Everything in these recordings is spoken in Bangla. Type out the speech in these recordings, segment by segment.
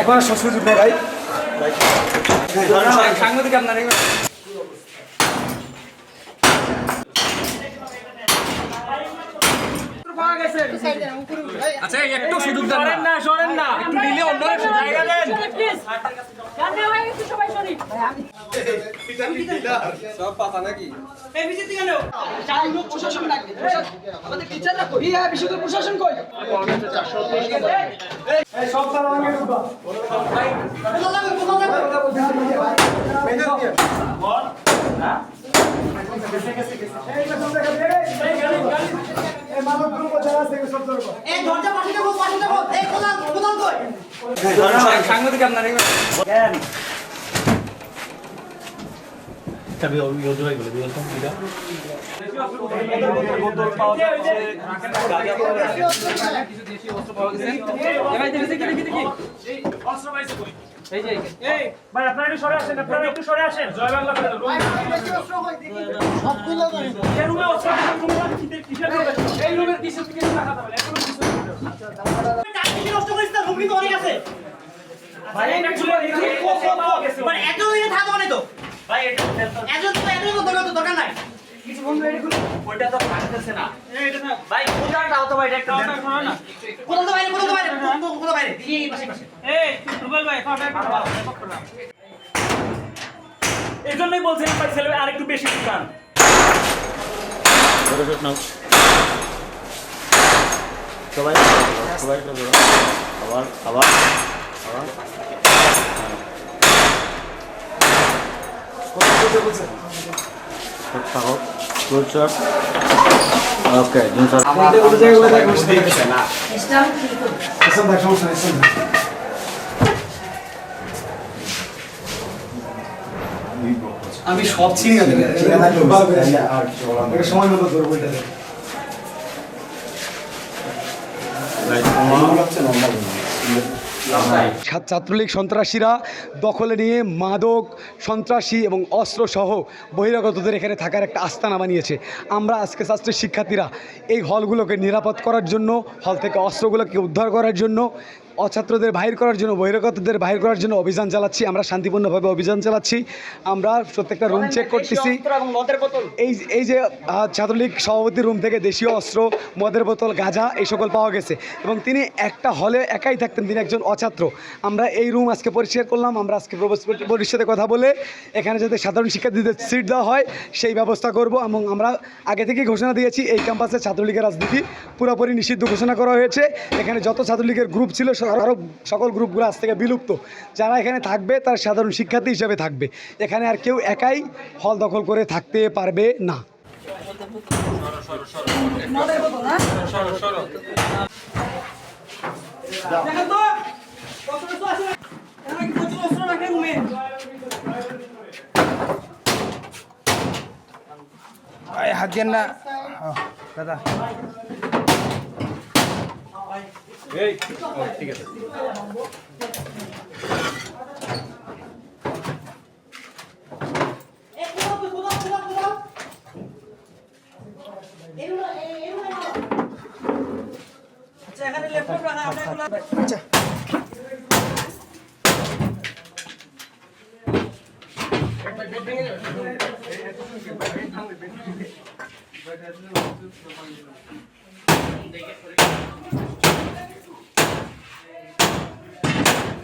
এখন ভাই। সাংবাদিক আপনার আচ্ছা একটু সুযোগ দেন না। সরেন না একটু নিলে অন্যরা জায়গা দেন সব পাতা নাকি আমাদের টিচাররা কই হ্যাঁ বিশুদ্ধ প্রশাসন কই সব তারা আমাকে ঢুকা এই দরজা পাশে দেবো পাশে দেবো এই কোদাল কোদাল কই? সাংবাদিক আপনার আসেন জয় বাংলা কিসের রুমে? টাকা নষ্ট করিস না। মানে এত ওইটা তো ভাঙতেছে না। ভাই, কোথাটা হতো ভাই, একটা না। কোদাল তো বাইরে কোদাল তো বাইরে কোদাল- কোদাল বাইরে। এই পাশে পাশে। এই জন্যই বলছিলাম ভাই ছেলে আর একটু বেশি দোকান সবাই সবাই। আবার আবার আবার। আমি সব চিনি সময় মতো ধরবো এটা ছাত্রলীগ সন্ত্রাসীরা দখলে নিয়ে মাদক, সন্ত্রাসী এবং অস্ত্রসহ বহিরাগতদের এখানে থাকার একটা আস্থানা বানিয়েছে। আমরা আজকে ছাত্রের শিক্ষার্থীরা এই হলগুলোকে নিরাপদ করার জন্য, হল থেকে অস্ত্রগুলোকে উদ্ধার করার জন্য অছাত্রদের বাহির করার জন্য, বহিরাগতদের বাহির করার জন্য অভিযান চালাচ্ছি। আমরা শান্তিপূর্ণভাবে অভিযান চালাচ্ছি। আমরা প্রত্যেকটা রুম চেক করতেছি। এই এই যে ছাত্রলীগ সভাপতির রুম থেকে দেশীয় অস্ত্র, মদের বোতল, গাঁজা, এই সকল পাওয়া গেছে। এবং তিনি একটা হলে একাই থাকতেন, তিনি একজন অছাত্র। আমরা এই রুম আজকে পরিষ্কার করলাম। আমরা আজকে প্রবেশ সাথে কথা বলে এখানে যাতে সাধারণ শিক্ষার্থীদের সিট দেওয়া হয়, সেই ব্যবস্থা করব এবং আমরা আগে থেকেই ঘোষণা দিয়েছি, এই ক্যাম্পাসে ছাত্রলীগের রাজনীতি পুরোপুরি নিষিদ্ধ ঘোষণা করা হয়েছে। এখানে যত ছাত্রলীগের গ্রুপ ছিল আরও সকল গ্রুপগুলো আজ থেকে বিলুপ্ত। যারা এখানে থাকবে, তারা সাধারণ শিক্ষার্থী হিসেবে থাকবে। এখানে আর কেউ একাই হল দখল করে থাকতে পারবে না। দেখেন তো কত কিছু আছে এখানে কি প্রচুর অস্ত্র রাখে রুমে হাত দেন না দাদা এই। রুমে আচ্ছা এখানে ল্যাপটপ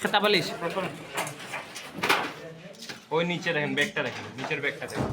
খাতা বালিশ? ওই নিচে দেখেন ব্যাগটা দেখেন নিচের ব্যাগটা দেখেন।